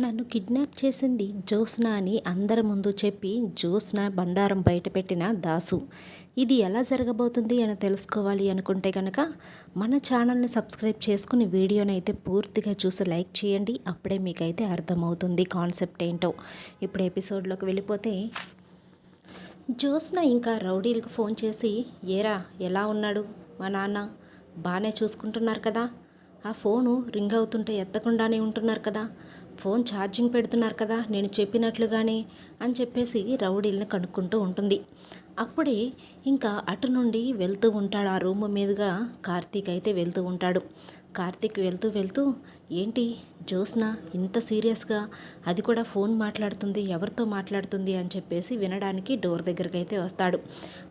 నన్ను కిడ్నాప్ చేసింది జ్యోత్స్న అని అందరి ముందు చెప్పి జ్యోత్స్న బండారం బయటపెట్టిన దాసు. ఇది ఎలా జరగబోతుంది అని తెలుసుకోవాలి అనుకుంటే కనుక మన ఛానల్ని సబ్స్క్రైబ్ చేసుకుని వీడియోని అయితే పూర్తిగా చూసి లైక్ చేయండి. అప్పుడే మీకైతే అర్థమవుతుంది కాన్సెప్ట్ ఏంటో. ఇప్పుడు ఎపిసోడ్లోకి వెళ్ళిపోతే జ్యోత్స్న ఇంకా రౌడీలకు ఫోన్ చేసి ఏరా ఎలా ఉన్నాడు? మా నాన్న బాగానే చూసుకుంటున్నారు కదా? ఆ ఫోను రింగ్ అవుతుంటే ఎత్తకుండానే ఉంటున్నారు కదా? ఫోన్ ఛార్జింగ్ పెడుతున్నారు కదా నేను చెప్పినట్లుగానే అని చెప్పేసి రౌడీల్ని కనుక్కుంటూ ఉంటుంది. అప్పుడే ఇంకా అటు నుండి వెళ్తూ ఉంటాడు. ఆ రూమ్ మీదుగా కార్తీక్ అయితే వెళ్తూ ఉంటాడు. కార్తీక్ వెళ్తూ వెళ్తూ ఏంటి జ్యోత్స్న ఇంత సీరియస్గా? అది కూడా ఫోన్ మాట్లాడుతుంది ఎవరితో మాట్లాడుతుంది? అని చెప్పేసి వినడానికి డోర్ దగ్గరికి అయితే వస్తాడు.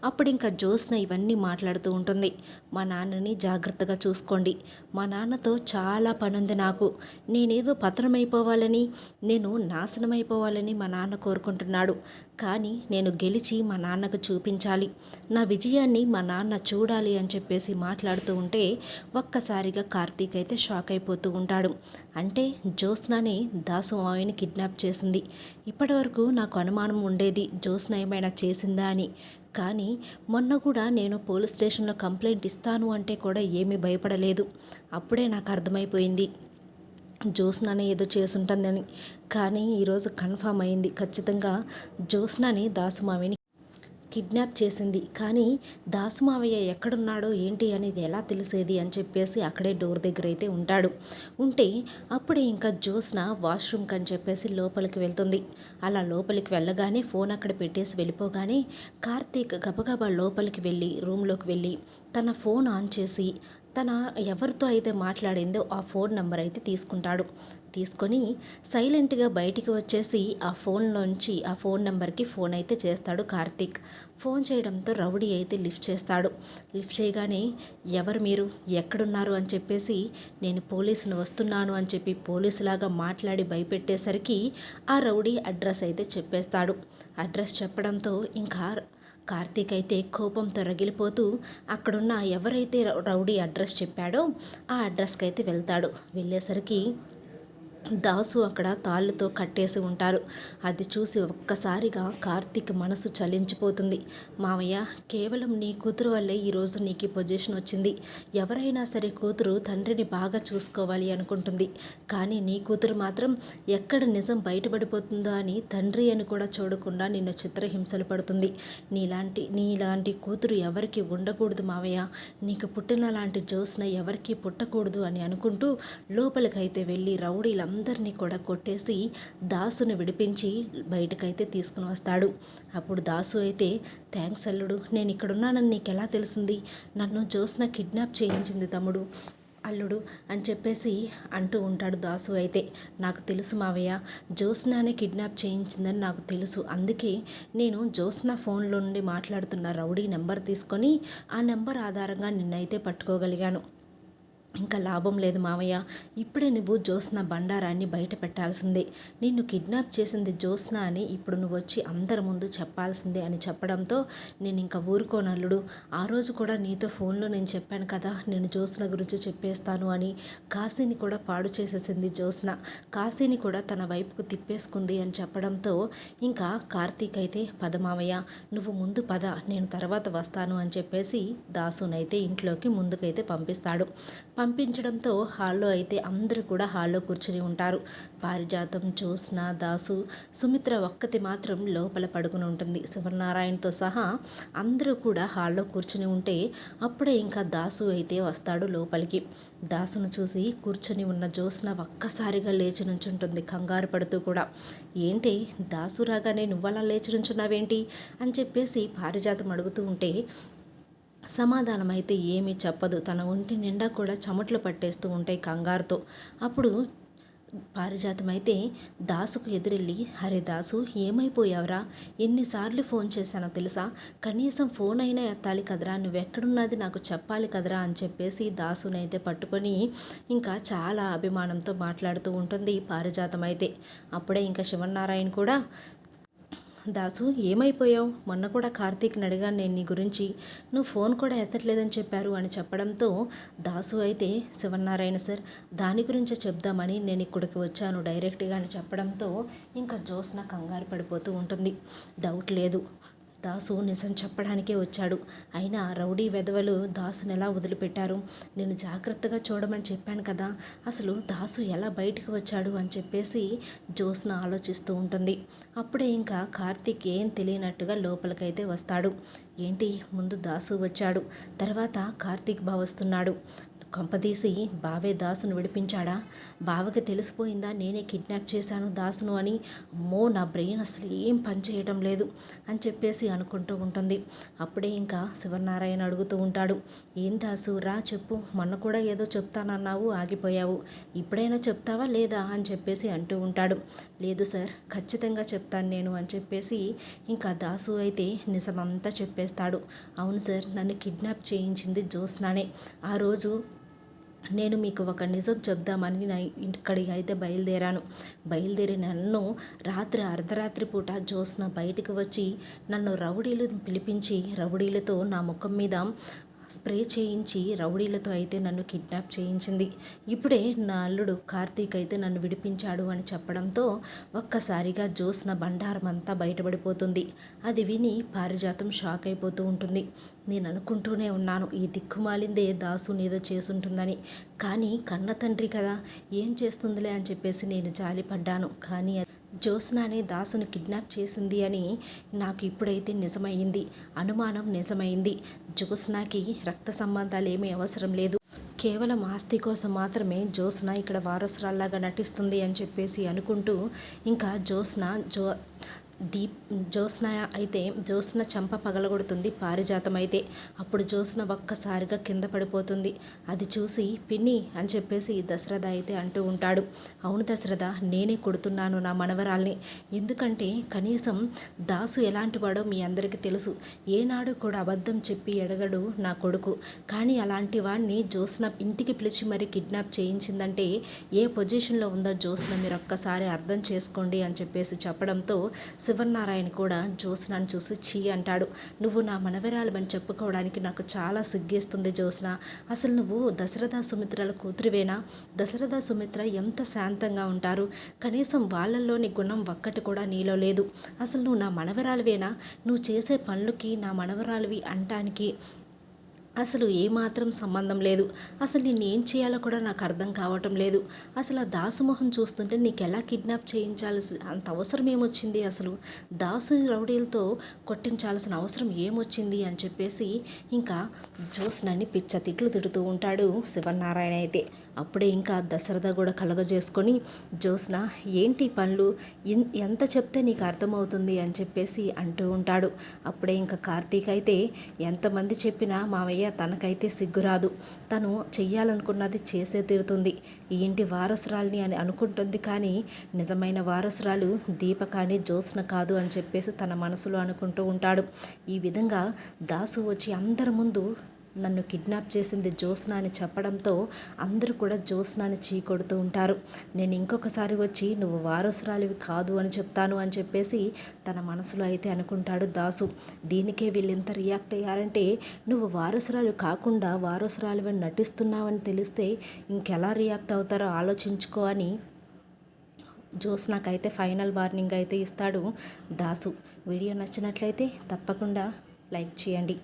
అప్పుడు ఇంకా జ్యోత్స్న ఇవన్నీ మాట్లాడుతూ ఉంటుంది. మా నాన్నని జాగ్రత్తగా చూసుకోండి. మా నాన్నతో చాలా పనుంది నాకు. నేనేదో పతనమైపోవాలని నేను నాశనమైపోవాలని మా నాన్న కోరుకుంటున్నాడు. కానీ నేను గెలిచి మా నాన్నకు చూపించాలి. నా విజయాన్ని మా నాన్న చూడాలి అని చెప్పేసి మాట్లాడుతూ ఉంటే ఒక్కసారిగా కార్తీక్ అయితే షాక్ అయిపోతూ ఉంటాడు. అంటే జ్యోత్స్నాని దాసు మావిని కిడ్నాప్ చేసింది. ఇప్పటి వరకు నాకు అనుమానం ఉండేది జ్యోత్స్న ఏమైనా చేసిందా అని. కానీ మొన్న కూడా నేను పోలీస్ స్టేషన్లో కంప్లైంట్ ఇస్తాను అంటే కూడా ఏమీ భయపడలేదు. అప్పుడే నాకు అర్థమైపోయింది. జ్యోత్స్నాని ఏదో చేసుంటుందని. కానీ ఈరోజు కన్ఫామ్ అయింది. ఖచ్చితంగా జ్యోత్స్నాని దాసుమావిని కిడ్నాప్ చేసింది. కానీ దాసుమావయ్య ఎక్కడున్నాడో ఏంటి అనేది ఎలా తెలిసేది అని చెప్పేసి అక్కడే డోర్ దగ్గర అయితే ఉంటాడు. ఉంటే అప్పుడే ఇంకా జ్యోత్స్న వాష్రూమ్కి అని చెప్పేసి లోపలికి వెళ్తుంది. అలా లోపలికి వెళ్ళగానే ఫోన్ అక్కడ పెట్టేసి వెళ్ళిపోగానే కార్తీక్ గబగబా లోపలికి వెళ్ళి రూమ్లోకి వెళ్ళి తన ఫోన్ ఆన్ చేసి తన ఎవరితో అయితే మాట్లాడిందో ఆ ఫోన్ నెంబర్ అయితే తీసుకుంటాడు. తీసుకొని సైలెంట్గా బయటికి వచ్చేసి ఆ ఫోన్లోంచి ఆ ఫోన్ నెంబర్కి ఫోన్ అయితే చేస్తాడు కార్తీక్. ఫోన్ చేయడంతో రౌడీ అయితే లిఫ్ట్ చేస్తాడు. లిఫ్ట్ చేయగానే ఎవరు మీరు? ఎక్కడున్నారు? అని చెప్పేసి నేను పోలీసుని వస్తున్నాను అని చెప్పి పోలీసులాగా మాట్లాడి భయపెట్టేసరికి ఆ రౌడీ అడ్రస్ అయితే చెప్పేస్తాడు. అడ్రస్ చెప్పడంతో ఇంకా కార్తీక్ అయితే కోపంతో రగిలిపోతూ అక్కడున్న ఎవరైతే రౌడీ అడ్రస్ చెప్పాడో ఆ అడ్రస్కి అయితే వెళ్తాడు. వెళ్ళేసరికి దాసు అక్కడ తాళ్ళతో కట్టేసి ఉంటారు. అది చూసి ఒక్కసారిగా కార్తీక్ మనసు చలించిపోతుంది. మామయ్య కేవలం నీ కూతురు వల్లే ఈరోజు నీకు పొజిషన్ వచ్చింది. ఎవరైనా సరే కూతురు తండ్రిని బాగా చూసుకోవాలి అనుకుంటుంది. కానీ నీ కూతురు మాత్రం ఎక్కడ నిజం బయటపడిపోతుందో అని తండ్రి అని కూడా చూడకుండా నిన్ను చిత్రహింసలు పడుతుంది. నీలాంటి నీలాంటి కూతురు ఎవరికి ఉండకూడదు మావయ్య. నీకు పుట్టిన లాంటి జోస్న ఎవరికీ పుట్టకూడదు అని అనుకుంటూ లోపలికైతే వెళ్ళి రౌడీల వాళ్ళందరినీ కూడా కొట్టేసి దాసును విడిపించి బయటకైతే తీసుకుని వస్తాడు. అప్పుడు దాసు అయితే థ్యాంక్స్ అల్లుడు నేను ఇక్కడున్నానని నీకు ఎలా తెలిసింది? నన్ను జ్యోత్స్న కిడ్నాప్ చేయించింది తమ్ముడు. అల్లుడు అని చెప్పేసి అంటూ ఉంటాడు దాసు అయితే. నాకు తెలుసు మావయ్య జ్యోత్స్నానే కిడ్నాప్ చేయించిందని నాకు తెలుసు. అందుకే నేను జ్యోత్స్న ఫోన్లో నుండి మాట్లాడుతున్న రౌడీ నెంబర్ తీసుకొని ఆ నెంబర్ ఆధారంగా నిన్నైతే పట్టుకోగలిగాను. ఇంకా లాభం లేదు మావయ్య. ఇప్పుడే నువ్వు జ్యోత్స్న బండారాన్ని బయట పెట్టాల్సిందే. నిన్ను కిడ్నాప్ చేసింది జ్యోత్స్న అని ఇప్పుడు నువ్వు వచ్చి అందరి ముందు చెప్పాల్సిందే అని చెప్పడంతో నేను ఇంకా ఊరుకోనల్లుడు. ఆ రోజు కూడా నీతో ఫోన్లో నేను చెప్పాను కదా నేను జ్యోత్స్న గురించి చెప్పేస్తాను అని. కాశీని కూడా పాడు చేసేసింది జ్యోత్స్న. కాశీని కూడా తన వైపుకు తిప్పేసుకుంది అని చెప్పడంతో ఇంకా కార్తీక్ అయితే పద మావయ్య. నువ్వు ముందు పద నేను తర్వాత వస్తాను అని చెప్పేసి దాసునైతే ఇంట్లోకి ముందుకైతే పంపిస్తాడు. పంపించడంతో హాల్లో అయితే అందరూ కూడా హాల్లో కూర్చుని ఉంటారు. పారిజాతం జ్యోత్స్న దాసు సుమిత్ర ఒక్కతి మాత్రం లోపల పడుకుని ఉంటుంది. శివనారాయణతో సహా అందరూ కూడా హాల్లో కూర్చుని ఉంటే అప్పుడే ఇంకా దాసు అయితే వస్తాడు లోపలికి. దాసును చూసి కూర్చొని ఉన్న జ్యోత్స్న ఒక్కసారిగా లేచి నుంచుంటుంది కంగారు పడుతూ కూడా. ఏంటి? దాసు రాగానే నువ్వలా లేచి నుంచున్నావేంటి? అని చెప్పేసి పారిజాతం అడుగుతూ ఉంటే సమాధానమైతే ఏమీ చెప్పదు. తన ఒంటి నిండా కూడా చెమట్లు పట్టేస్తూ ఉంటాయి కంగారుతో. అప్పుడు పారిజాతం అయితే దాసుకు ఎదురెళ్ళి హరే దాసు ఏమైపోయావురా? ఎన్నిసార్లు ఫోన్ చేశానో తెలుసా? కనీసం ఫోన్ అయినా ఎత్తాలి కదరా? నువ్వెక్కడున్నది నాకు చెప్పాలి కదరా? అని చెప్పేసి దాసునైతే పట్టుకొని ఇంకా చాలా అభిమానంతో మాట్లాడుతూ ఉంటుంది పారిజాతం అయితే అప్పుడే ఇంకా శివనారాయణ కూడా దాసు ఏమైపోయావు? మొన్న కూడా కార్తీక్ని అడిగాను నేను నీ గురించి. నువ్వు ఫోన్ కూడా ఎత్తట్లేదని చెప్పారు అని చెప్పడంతో దాసు అయితే శివనారాయణ సార్ దాని గురించే చెప్దామని నేను ఇక్కడికి వచ్చాను డైరెక్ట్గా అని చెప్పడంతో ఇంకా జోస్న కంగారు పడిపోతూ ఉంటుంది. డౌట్ లేదు. దాసు నిజం చెప్పడానికే వచ్చాడు. అయినా రౌడీ వెధవలు దాసుని ఎలా వదిలిపెట్టారు? నేను జాగ్రత్తగా చూడమని చెప్పాను కదా అసలు దాసు ఎలా బయటకు వచ్చాడు అని చెప్పేసి జ్యోత్స్న ఆలోచిస్తూ ఉంటుంది. అప్పుడే ఇంకా కార్తీక్ ఏం తెలియనట్టుగా లోపలికైతే వస్తాడు. ఏంటి? ముందు దాసు వచ్చాడు. తర్వాత కార్తీక్ బావ వస్తున్నాడు. కొంపదీసి బావే దాసును విడిపించాడా? బావకి తెలిసిపోయిందా? నేనే కిడ్నాప్ చేశాను దాసును అని? అమ్మో నా బ్రెయిన్ అసలు ఏం పనిచేయటం లేదు అని చెప్పేసి అనుకుంటూ ఉంటుంది. అప్పుడే ఇంకా శివనారాయణ అడుగుతూ ఉంటాడు. ఏం దాసు రా చెప్పు. మొన్న కూడా ఏదో చెప్తానన్నావు ఆగిపోయావు. ఇప్పుడైనా చెప్తావా లేదా అని చెప్పేసి అంటూ ఉంటాడు. లేదు సార్ ఖచ్చితంగా చెప్తాను నేను అని చెప్పేసి ఇంకా దాసు అయితే నిజమంతా చెప్పేస్తాడు. అవును సార్ నన్ను కిడ్నాప్ చేయించింది జ్యోత్స్నానే. ఆ రోజు నేను మీకు ఒక నిజం చెప్దామని నా ఇక్కడికి అయితే బయలుదేరాను. బయలుదేరి నన్ను రాత్రి అర్ధరాత్రి పూట జ్యోత్స్న బయటికి వచ్చి నన్ను రౌడీలు పిలిపించి రౌడీలతో నా ముఖం మీద స్ప్రే చేయించి రౌడీలతో అయితే నన్ను కిడ్నాప్ చేయించింది. ఇప్పుడే నా అల్లుడు కార్తీక్ అయితే నన్ను విడిపించాడు అని చెప్పడంతో ఒక్కసారిగా జోస్న బండారం అంతా బయటపడిపోతుంది. అది విని పారిజాతం షాక్ అయిపోతూ ఉంటుంది. నేను అనుకుంటూనే ఉన్నాను ఈ దిక్కుమాలిందే దాసు ఏదో చేసుంటుందని. కానీ కన్న తండ్రి కదా ఏం చేస్తుందిలే అని చెప్పేసి నేను జాలిపడ్డాను. కానీ జ్యోత్స్నానే దాసును కిడ్నాప్ చేసింది అని నాకు ఇప్పుడైతే నిజమైంది. అనుమానం నిజమైంది. జ్యోత్స్నాకి రక్త సంబంధాలు ఏమీ అవసరం లేదు. కేవలం ఆస్తి కోసం మాత్రమే జ్యోత్స్న ఇక్కడ వారసురాల్లాగా నటిస్తుంది అని చెప్పేసి అనుకుంటూ ఇంకా జ్యోత్స్న జో దీప్ జ్యోత్స్న అయితే జ్యోత్స్న చంప పగలగొడుతుంది పారిజాతం అయితే అప్పుడు జ్యోత్స్న ఒక్కసారిగా కింద పడిపోతుంది. అది చూసి పిన్ని అని చెప్పేసి దశరథ అయితే అంటూ ఉంటాడు. అవును దశరథ నేనే కొడుతున్నాను నా మనవరాల్ని. ఎందుకంటే కనీసం దాసు ఎలాంటి వాడో మీ అందరికీ తెలుసు. ఏనాడు కూడా అబద్ధం చెప్పి ఎడగడు నా కొడుకు. కానీ అలాంటి వాడిని జ్యోత్స్న ఇంటికి పిలిచి మరి కిడ్నాప్ చేయించిందంటే ఏ పొజిషన్లో ఉందో జ్యోత్స్న మీరు ఒక్కసారి అర్థం చేసుకోండి అని చెప్పేసి చెప్పడంతో శివనారాయణ కూడా జ్యోత్స్నాన్ని చూసి చీ అంటాడు. నువ్వు నా మనవరాలమని చెప్పుకోవడానికి నాకు చాలా సిగ్గేస్తుంది జ్యోత్స్న. అసలు నువ్వు దశరథ సుమిత్రల కూతురివేనా? దశరథ సుమిత్ర ఎంత శాంతంగా ఉంటారు. కనీసం వాళ్ళల్లోని గుణం ఒక్కటి కూడా నీలో లేదు. అసలు నువ్వు నా మనవరాలివేనా? నువ్వు చేసే పనులకి నా మనవరాలివి అంటానికి అసలు ఏమాత్రం సంబంధం లేదు. అసలు నేను ఏం చేయాలో కూడా నాకు అర్థం కావటం లేదు. అసలు ఆ దాసుమోహం చూస్తుంటే నీకు ఎలా కిడ్నాప్ చేయించాల్సి అంత అవసరం ఏమొచ్చింది అసలు? దాసుని రౌడీలతో కొట్టించాల్సిన అవసరం ఏమొచ్చింది అని చెప్పేసి ఇంకా జ్యోత్స్నని పిచ్చ తిట్లు తిడుతూ ఉంటాడు శివనారాయణ అయితే. అప్పుడే ఇంకా దశరథ కూడా కలగజేసుకొని జ్యోత్స్న ఏంటి పనులు? ఎంత చెప్తే నీకు అర్థమవుతుంది అని చెప్పేసి అంటూ ఉంటాడు. అప్పుడే ఇంకా కార్తీక్ అయితే ఎంతమంది చెప్పినా మామయ్య తనకైతే సిగ్గురాదు. తను చెయ్యాలనుకున్నది చేసే తీరుతుంది. ఈ ఇంటి వారసురాల్ని అని అనుకుంటుంది కానీ నిజమైన వారసురాలు దీప కానీ జ్యోత్స్న కాదు అని చెప్పేసి తన మనసులో అనుకుంటూ ఉంటాడు. ఈ విధంగా దాసు వచ్చి అందరి ముందు నన్ను కిడ్నాప్ చేసింది జ్యోత్స్న అని చెప్పడంతో అందరూ కూడా జ్యోత్స్నాని చీకొడుతూ ఉంటారు. నేను ఇంకొకసారి వచ్చి నువ్వు వారసురాలివి కాదు అని చెప్తాను అని చెప్పేసి తన మనసులో అయితే అనుకుంటాడు దాసు. దీనికే వీళ్ళు ఎంత రియాక్ట్ అయ్యారంటే నువ్వు వారసురాలు కాకుండా వారసురాలివని నటిస్తున్నావని తెలిస్తే ఇంకెలా రియాక్ట్ అవుతారో ఆలోచించుకో అని జ్యోత్స్నాకైతే ఫైనల్ వార్నింగ్ అయితే ఇస్తాడు దాసు. వీడియో నచ్చినట్లయితే తప్పకుండా లైక్ చేయండి.